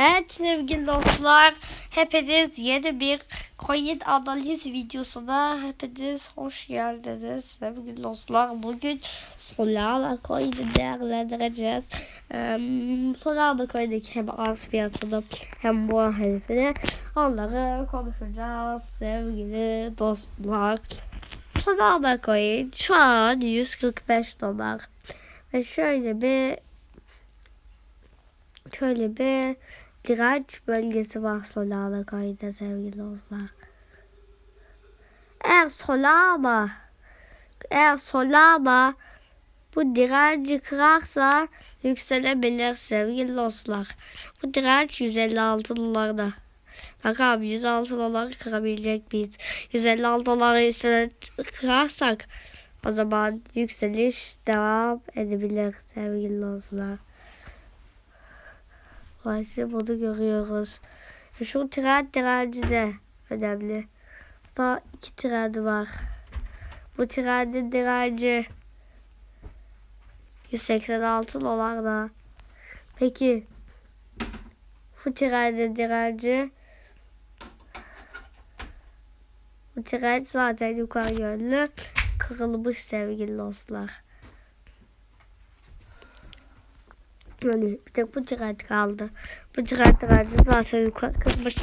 Evet sevgili dostlar, hepiniz yeni bir coin analiz videosuna hepiniz hoş geldiniz sevgili dostlar. Bugün Solana coin'i değerlendireceğiz. Ee, Solana coin'deki hem arz fiyatını hem bu hedefini onları konuşacağız sevgili dostlar. Solana coin şu an 145 dolar. Ve şöyle bir şöyle bir direnç bölgesi var Solana coin'de sevgili dostlar. Eğer Solana eğer Solana bu direnci kırarsa yükselebilir sevgili dostlar. Bu direnç 156 dolarda. Bakalım 106 dolar kırabilecek miyiz? 156 doları üstüne kırarsak o zaman yükseliş devam edebilir sevgili dostlar. Başta bunu görüyoruz. Şu tren direnci de önemli. Daha iki tren var. Bu trenin direnci 186 dolar da. Peki bu trenin direnci bu tren zaten yukarı yönlü kırılmış sevgili dostlar. Yani bir tek bu tren kaldı. Bu tren direnci zaten yukarı kırılmış.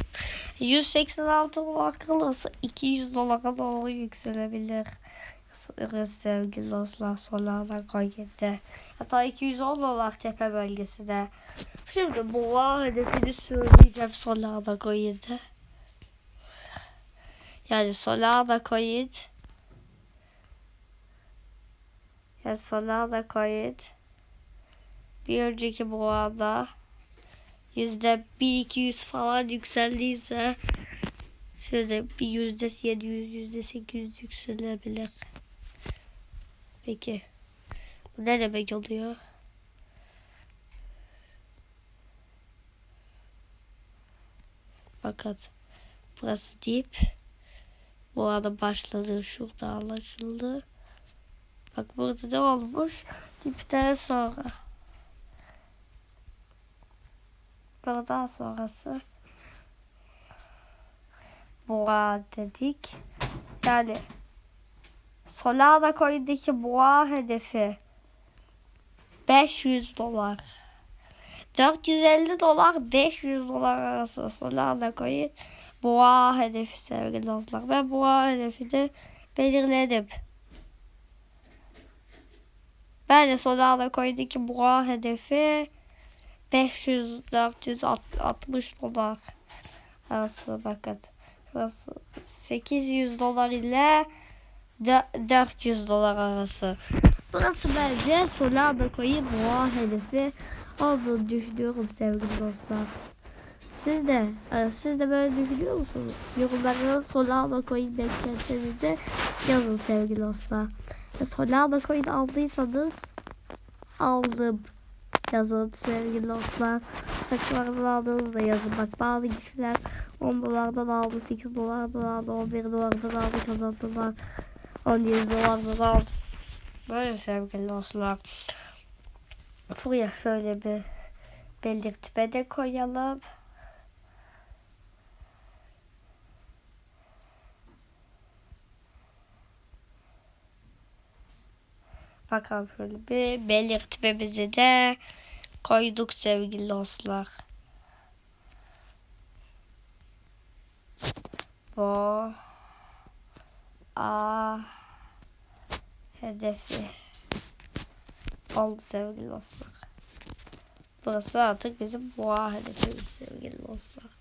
186 dolar kırılırsa 200 dolara doğru yükselebilir. Sevgili dostlar Solana coin'de. Hatta 210 dolar tepe bölgesinde. Şimdi bu var hedefini söyleyeceğim Solana coin'de. Yani Solana coin yani Solana coin bir önceki boğada yüzde bir iki yüz falan yükseldiyse şöyle bir yüzde yedi yüz yüzde sekiz yükselebilir. Peki bu ne demek oluyor? Bakın burası dip. Bu arada başladı şurada anlaşıldı. Bak burada ne olmuş? Dipten sonra. Buradan sonrası boğa dedik. Yani Solana coin'deki boğa hedefi 500 dolar. 450 dolar 500 dolar arası Solana coin boğa hedefi sevgili dostlar. Ben boğa hedefini belirledim. Bence Solana coin'deki boğa hedefi 500 460 dolar arası bakın. Burası 800 dolar ile 400 dolar arası. Burası bence Solana coin boğa hedefi olduğunu düşünüyorum sevgili dostlar. Siz de e, siz de böyle düşünüyor musunuz? Yorumlara Solana coin beklentinizi yazın sevgili dostlar. Ve Solana coin aldıysanız aldım yazın sevgili dostlar. Kaç paradan aldığınızı da yazın. Bak bazı kişiler 10 dolardan aldı, 8 dolardan aldı, 11 dolardan aldı, kazandılar. 17 dolardan aldı. Böyle sevgili dostlar. Buraya şöyle bir belirtme de koyalım. Bakalım şöyle bir belirtmemizi de koyduk sevgili dostlar. Bu A hedefi oldu sevgili dostlar. Burası artık bizim boğa hedefimiz sevgili dostlar.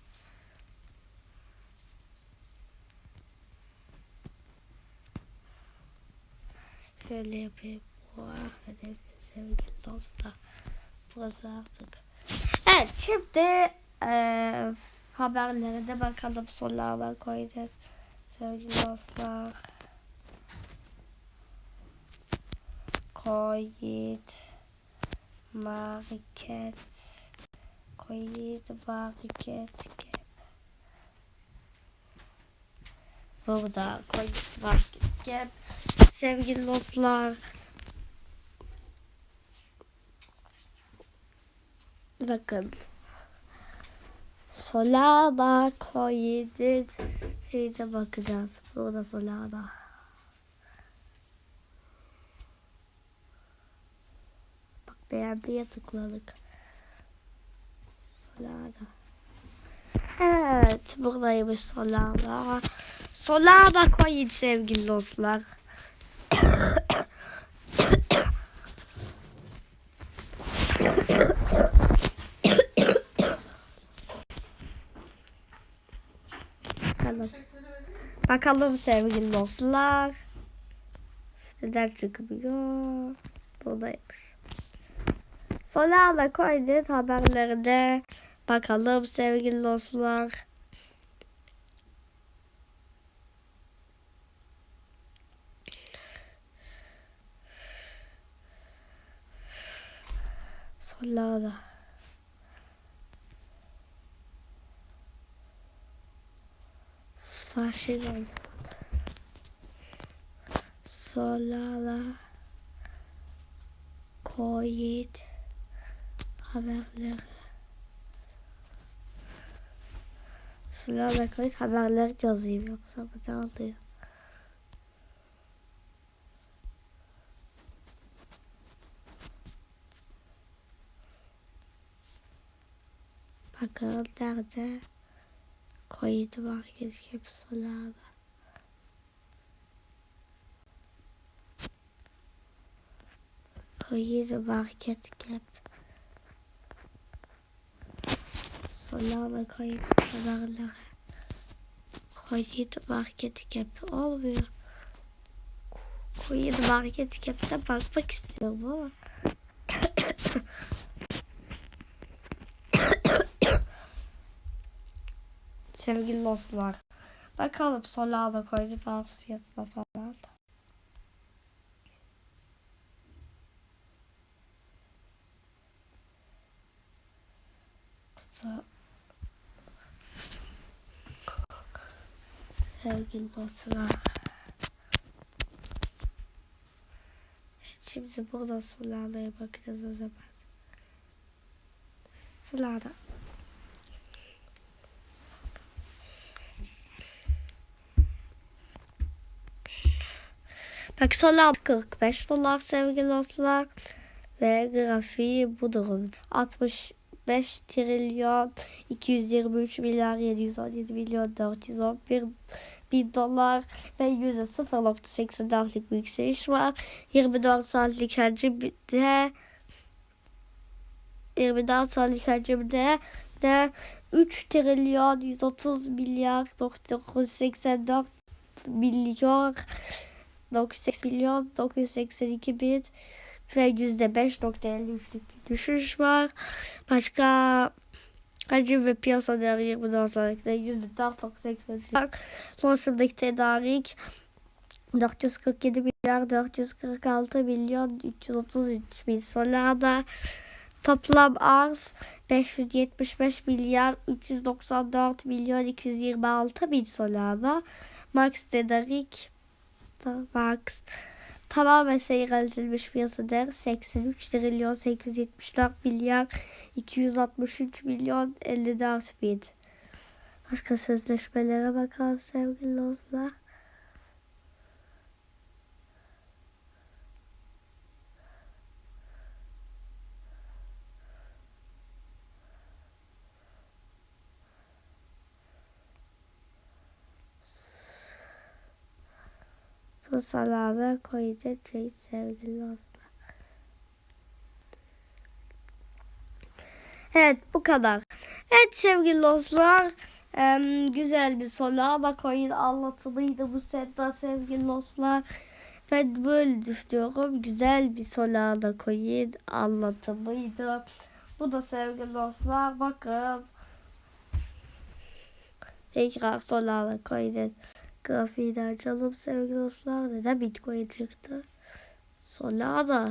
Şöyle yapayım. Hedefi sevgili dostlar. Burası artık. Evet şimdi e, haberlere de bakalım sorularla koyacağız. Sevgili dostlar. Koyit market koyit market Burada koyit market sevgili dostlar bakın Solana coin'in şeyine bakacağız. Burada Solana. Bak beğendiye tıkladık. Solana. Evet buradaymış Solana. Solana coin sevgili dostlar. Bakalım. Bakalım sevgili dostlar. Neden çıkmıyor? Buradaymış. Solana Coin'in haberlerine bakalım sevgili dostlar. Solana. Fashion. Solana. Coin. Haberleri. Solana Coin haberleri yazayım yoksa bu ne oluyor? Bakalım nerede? Coin market cap Solana. Coin market cap. Solana coin haberleri. Coin market cap olmuyor. Coin market cap'te bakmak istiyorum ama. Sevgili dostlar. Bakalım Solana coin'in bazı fiyatına falan. Sevgili dostlar. Şimdi burada Solana'ya bakacağız o zaman. Solana. Bak Solana 45 dolar sevgili dostlar. Ve grafiği bu durum. 65 trilyon 223 milyar 717 milyon 411 bin dolar ve %0.84'lik bir yükseliş var. 24 saatlik hacimde 24 saatlik hacimde de 3 trilyon 130 milyar 984 milyon 980 milyon 982 bin ve yüzde 5.53'lük bir düşüş var. Başka hacim ve piyasa değeri 24 saatlikte yüzde 4.83 var. Tedarik 447 milyar 446 milyon 333 bin Solana toplam arz 575 milyar 394 milyon 226 bin Solana Max tedarik Max tamamen seyreltilmiş piyasa değeri 83 trilyon 874 milyar 263 milyon 54 bin. Başka sözleşmelere bakalım sevgili dostlar. Bu salada koyacak şey sevgili dostlar. Evet bu kadar. Evet sevgili dostlar. em, güzel bir solana koyun anlatımıydı bu sette sevgili dostlar. Ben böyle düşünüyorum. Güzel bir solana koyun anlatımıydı. Bu da sevgili dostlar bakın. Tekrar solana koyun grafiğini açalım sevgili dostlar. Neden bitcoin çıktı? Solana.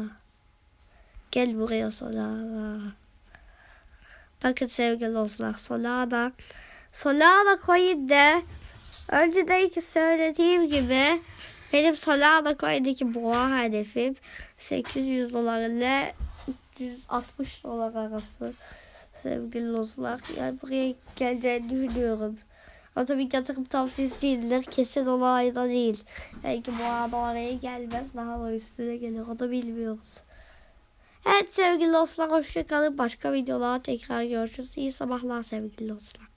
Gel buraya Solana. Bakın sevgili dostlar Solana. Solana coin'de öncedeki söylediğim gibi benim Solana coin'deki boğa hedefim 800 dolar ile 360 dolar arası sevgili dostlar. Yani buraya geleceğini düşünüyorum. Ama tabii ki yatırım tavsiyesi değildir. Kesin olayda değil. Belki bu arada oraya gelmez. Daha da üstüne gelir. O da bilmiyoruz. Evet sevgili dostlar hoşçakalın. Başka videolarda tekrar görüşürüz. İyi sabahlar sevgili dostlar.